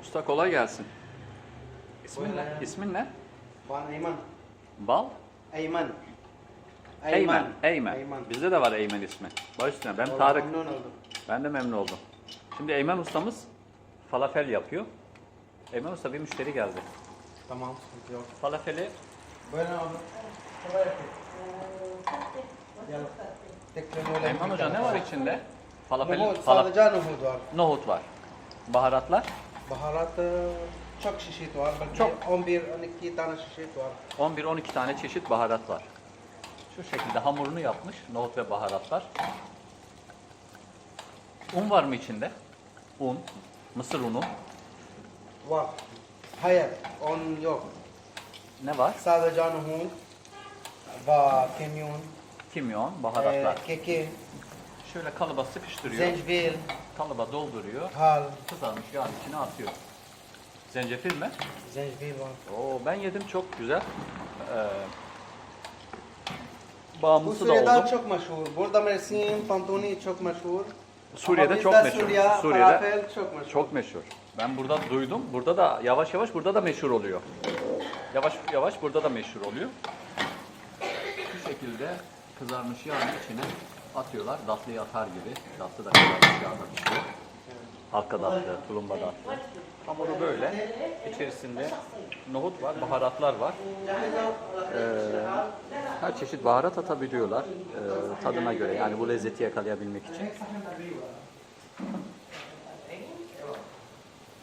Usta kolay gelsin. İsmin ne? İsmin ne? Ben Eyman. Bal? Eyman. Eymen. Eymen. Eyman. Bizde de var Eymen ismi. Baş üstüne. Ben Vallahi Tarık. Memnun oldum. Ben de memnun oldum. Şimdi Eymen ustamız falafel yapıyor. Eymen usta bir müşteri geldi. Tamam, sıkıntı yok. Falafeli Böyle abi. Kolay gelsin. Gel. Tekrar öyle Eymen bir hoca ne var içinde? Falafel, Nohut, falaf, sadece nohut var. nohut var. Baharatlar Baharat çok çeşit var. Belki Çok. 11-12 tane çeşit var. 11-12 tane çeşit baharat var. Şu şekilde hamurunu yapmış nohut ve baharatlar. Un var mı içinde? Un, mısır unu. Var. Hayır, on yok. Ne var? Sadece nohut ve kimyon, Kimyon, e, baharatlar. keki, Şöyle kalıba sıkıştırıyor. zencefil, Kalıba dolduruyor. hal, Kızarmış yağın içine atıyor. Zencefil mi? zencefil var. Oo ben yedim çok güzel. Ee, Bu bağımlısı da Suriye'de oldum. çok meşhur. Burada Mersin, Pantoni çok meşhur. Suriye'de Ama çok bizde meşhur. Suriye, Suriye'de falafel çok meşhur. Çok meşhur. Ben burada duydum. Burada da yavaş yavaş burada da meşhur oluyor. Yavaş yavaş burada da meşhur oluyor. Bu şekilde kızarmış yağın içine atıyorlar. Datlıyı atar gibi. Datlı da yağda pişiyor. Halka datlı, tulumba datlı. Hamuru böyle. İçerisinde nohut var, baharatlar var. Ee, her çeşit baharat atabiliyorlar ee, tadına göre. Yani bu lezzeti yakalayabilmek için.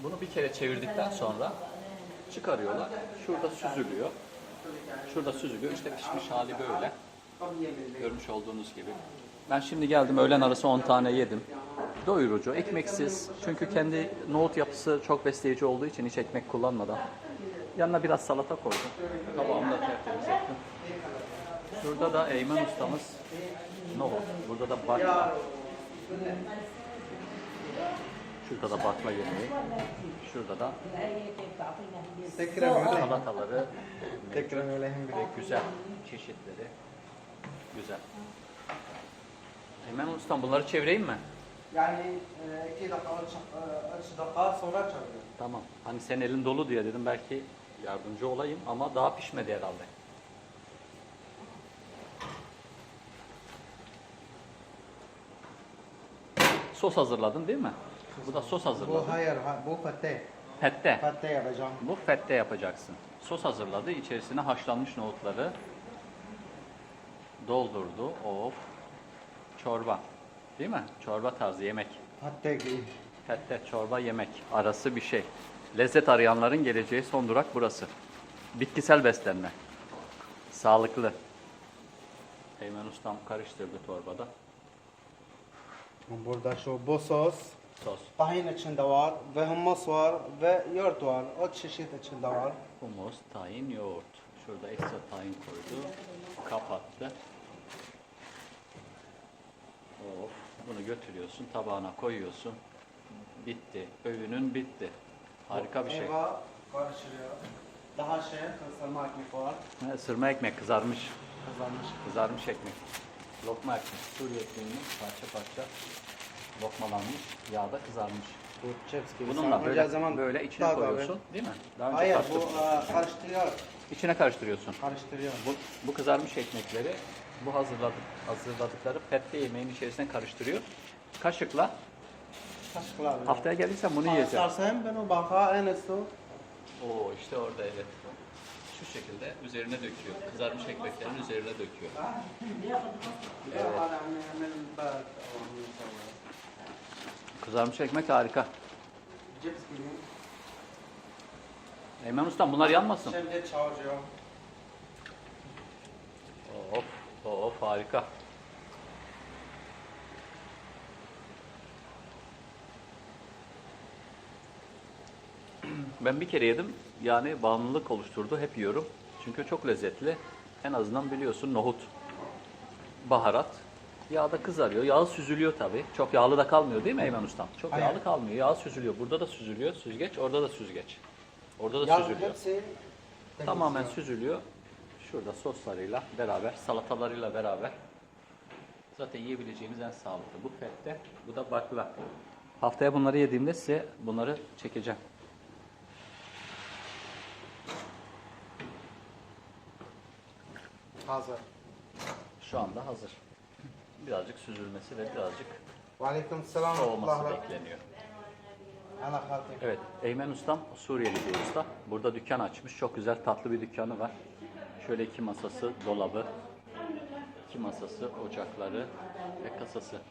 Bunu bir kere çevirdikten sonra çıkarıyorlar. Şurada süzülüyor. Şurada süzülüyor. İşte pişmiş hali böyle. Görmüş olduğunuz gibi. Ben şimdi geldim öğlen arası 10 tane yedim. Doyurucu, ekmeksiz. Çünkü kendi nohut yapısı çok besleyici olduğu için hiç ekmek kullanmadan. Yanına biraz salata koydum. Tabağımı da tertemiz ettim. Şurada da Eymen ustamız nohut. Burada da bakla. Şurada da bakla yemeği. Şurada da salataları güzel çeşitleri. Güzel. Eymen ustam bunları çevireyim mi? Yani e, iki dakika, üç, e, üç dakika sonra çağırıyor. Tamam. Hani sen elin dolu diye dedim belki yardımcı olayım ama daha pişmedi herhalde. Sos hazırladın değil mi? Bu da sos Bu hazırladın. hayır, ha- bu pate. Fette. Pate yapacağım. Bu fette yapacaksın. Sos hazırladı. İçerisine haşlanmış nohutları doldurdu. Of. Çorba. Değil mi? Çorba tarzı yemek. Gibi. Fette çorba yemek arası bir şey. Lezzet arayanların geleceği son durak burası. Bitkisel beslenme. Sağlıklı. Eymen ustam karıştırdı torbada. Burada şu bu sos. Sos, Tahin içinde var ve hummus var ve yoğurt var. O çeşit içinde var. humus, tahin, yoğurt. Şurada ekstra tahin koydu. Kapattı. Of, bunu götürüyorsun, tabağına koyuyorsun. Bitti. Öğünün bitti. Harika bir şey. Eva. Daha şey, kısırma ekmek var. Ha, Sırma ekmek kızarmış. Kızarmış. Kızarmış ekmek. Lokma ekmek. Suriye ekmeğinin parça parça lokmalanmış. Yağda kızarmış. Bu chips gibi. Bununla böyle, zaman böyle içine tat abi. koyuyorsun değil mi? Daha önce Hayır bu e, karıştırıyor. İçine karıştırıyorsun. Karıştırıyor. Bu, bu kızarmış ekmekleri bu hazırladık, hazırladıkları pette yemeğin içerisine karıştırıyor. Kaşıkla Kaşıklar. abi. haftaya gelirsen bunu yiyeceğim. İstersen ben o baka en üstü. Oo işte orada evet. Şu şekilde üzerine döküyor. Kızarmış ekmeklerin üzerine döküyor. Kızarmış ekmek harika. Cips gibi. Eymen Ustam bunlar yanmasın. Şimdi çağırıyor. Of of harika. Ben bir kere yedim. Yani bağımlılık oluşturdu. Hep yiyorum. Çünkü çok lezzetli. En azından biliyorsun nohut, baharat. Yağda kızarıyor. Yağ süzülüyor tabii. Çok yağlı da kalmıyor değil mi Eymen Ustam? Çok Hayır. yağlı kalmıyor. Yağ süzülüyor. Burada da süzülüyor. Süzgeç. Orada da süzgeç. Orada da süzülüyor. Tamamen süzülüyor. Şurada soslarıyla beraber, salatalarıyla beraber zaten yiyebileceğimiz en sağlıklı. Bu fette, bu da bakla. Haftaya bunları yediğimde size bunları çekeceğim. Hazır. Şu anda hazır. Birazcık süzülmesi ve birazcık soğuması bekleniyor. Evet, Eymen Ustam Suriyeli bir usta. Burada dükkan açmış. Çok güzel tatlı bir dükkanı var. Şöyle iki masası, dolabı, iki masası, ocakları ve kasası.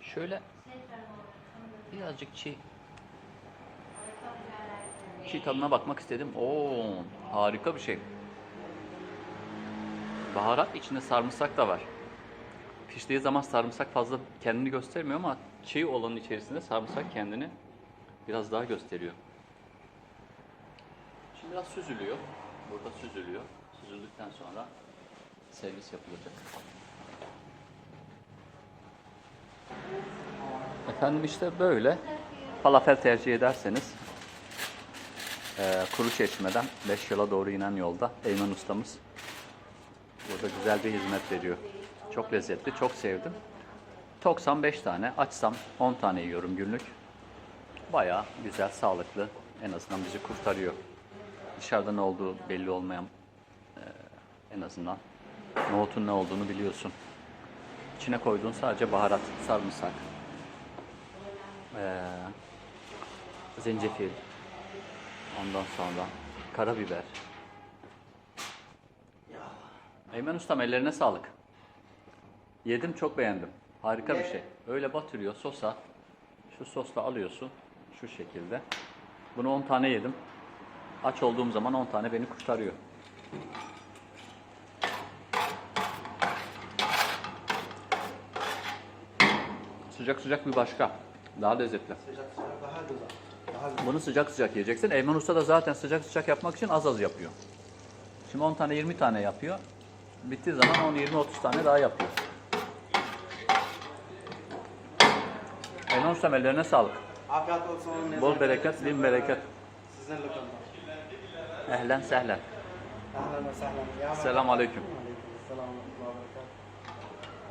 Şöyle birazcık çiğ çiğ tadına bakmak istedim. Oo, harika bir şey. Baharat içinde sarımsak da var. Piştiği zaman sarımsak fazla kendini göstermiyor ama çiğ olanın içerisinde sarımsak kendini biraz daha gösteriyor. Şimdi biraz süzülüyor. Burada süzülüyor. Süzüldükten sonra servis yapılacak. Efendim işte böyle. Falafel tercih ederseniz eee Kuru Çeşme'den 5 yola doğru inen yolda Eymen ustamız Burada güzel bir hizmet veriyor. Çok lezzetli, çok sevdim. Toksam 5 tane, açsam 10 tane yiyorum günlük. Bayağı güzel, sağlıklı. En azından bizi kurtarıyor. Dışarıda ne olduğu belli olmayan eee, en azından nohutun ne olduğunu biliyorsun. İçine koyduğun sadece baharat, sarımsak, eee, zencefil, ondan sonra karabiber, Eymen Ustam ellerine sağlık. Yedim çok beğendim. Harika bir şey. Öyle batırıyor sosa. Şu sosla alıyorsun. Şu şekilde. Bunu 10 tane yedim. Aç olduğum zaman 10 tane beni kurtarıyor. Sıcak sıcak bir başka. Daha lezzetli. Sıcak sıcak daha güzel. Daha güzel. Bunu sıcak sıcak yiyeceksin. Eymen Usta da zaten sıcak sıcak yapmak için az az yapıyor. Şimdi 10 tane 20 tane yapıyor. Bittiği zaman 10 20 30 tane daha yapıyor. Eymen Usta ellerine sağlık. Afiyet olsun. Bol bereket, bin bereket. Sizin lokanda. Ehlen sehlen. Ahlan ve sahlan. Ya Selamun aleyküm. Aleyküm